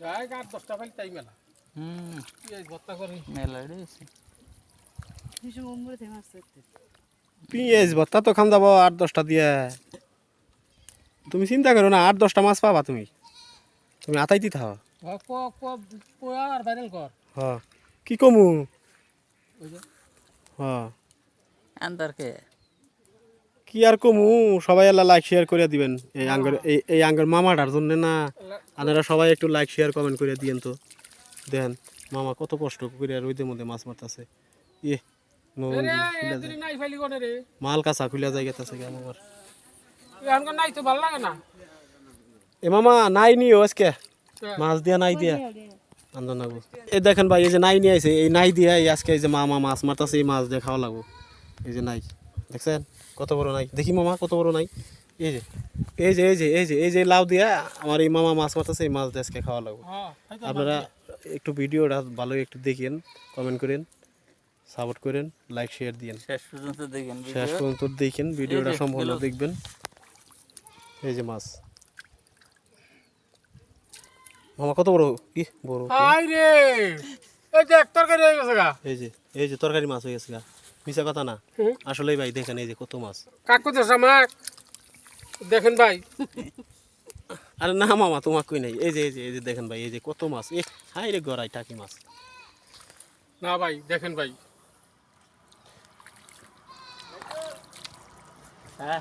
দশটা তাই মেলা হুম। ভর্তা করি? পিঁয়াজ ভর্তা তো খান যাব আট দশটা দিয়ে। তুমি চিন্তা করো না আট দশটা মাছ পাবা তুমি। তুমি আতাই দিতে হও ক ক কোয়া আর ভাইরাল কর। হ কি কমু? ওই যে। হ। আন্দার কে কি আর কমু? সবাই আল্লাহ লাইক শেয়ার করে দিবেন এই আঙ্গর এই এই আঙ্গর মামাটার জন্য না? আপনারা সবাই একটু লাইক শেয়ার কমেন্ট করে দিয়েন তো। দেন মামা কত কষ্ট করে রোদের মধ্যে মাছ মারতেছে। ইয়ে মাল কাঁচা খুলে যায় গেতেছে আমার এখানকার নাই তো ভালো লাগে না? এ মামা নাই নিও আজকে। মাছ দিয়া নাই দিয়া। লাগবো এই দেখেন ভাই এই যে নাই নিয়ে আইছে এই নাই দিয়া এই আজকে এই যে মামা মাছ মারতাছে এই মাছ দিয়ে খাওয়া লাগবো। এই যে নাই। দেখছেন? কত বড় নাই। দেখি মামা কত বড় নাই। এই যে এই যে এই যে এই যে এই যে লাউ দিয়া আমার এই মামা মাছ মারতাছে এই মাছ আজকে খাওয়া লাগবো। হ্যাঁ আপনারা একটু ভিডিওটা ভালো একটু দেখেন কমেন্ট করেন সাপোর্ট করেন লাইক শেয়ার দিয়েন। শেষ পর্যন্ত দেখেন শেষ পর্যন্ত দেখেন ভিডিওটা সম্পূর্ণ দেখবেন। এই যে মাছ। মামা কত বড়? কি বড় হাই রে! এই দেখ তরকারি হয়ে গেছে গা। এই যে এই যে তরকারি মাছ হয়ে গেছে গা। মিশা কথা না। হুম। আসলে ভাই দেখেন এই যে কত মাছ। কাকু দেশ আমার দেখেন ভাই। আরে না মামা তোমার কই নাই। এই যে এই যে এই যে দেখেন ভাই এই যে কত মাছ। এ হাই রে গড়াই টাকি মাছ। না ভাই দেখেন ভাই। হ্যাঁ।